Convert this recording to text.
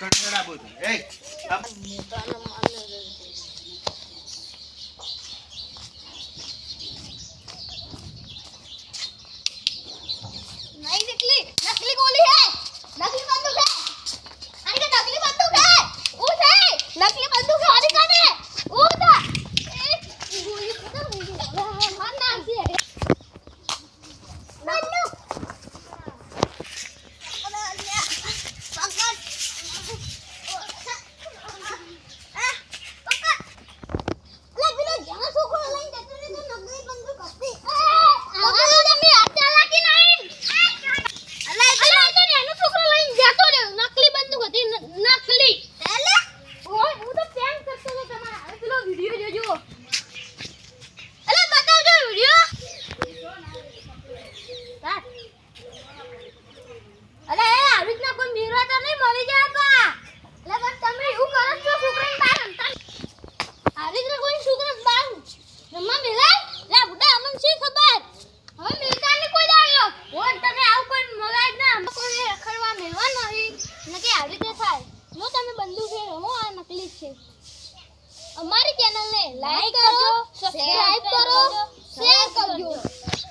કટકડા બધું. એ વિડિયો જોજો અલે બતાવજો વિડિયો આવી રીતના કોઈ મીરો નહીં મરી જાય બા અલે તમે એવું કરો છો છોકરાને બહાર આવી રીતના કોઈ છોકરા બહાર રમવા મેલાય લે બુડા અમને શી ખબર હવે મેલતા ને કોઈ દાડ્યો ઓન તમે આવું કોઈ મગાય ના કોઈને રખડવા મેલવા નહીં નકે આવી રીતે થાય જો તમે બંદૂક એ રમો આ નકલી છે અમારી ચેનલને લાઈક કરજો સબસ્ક્રાઇબ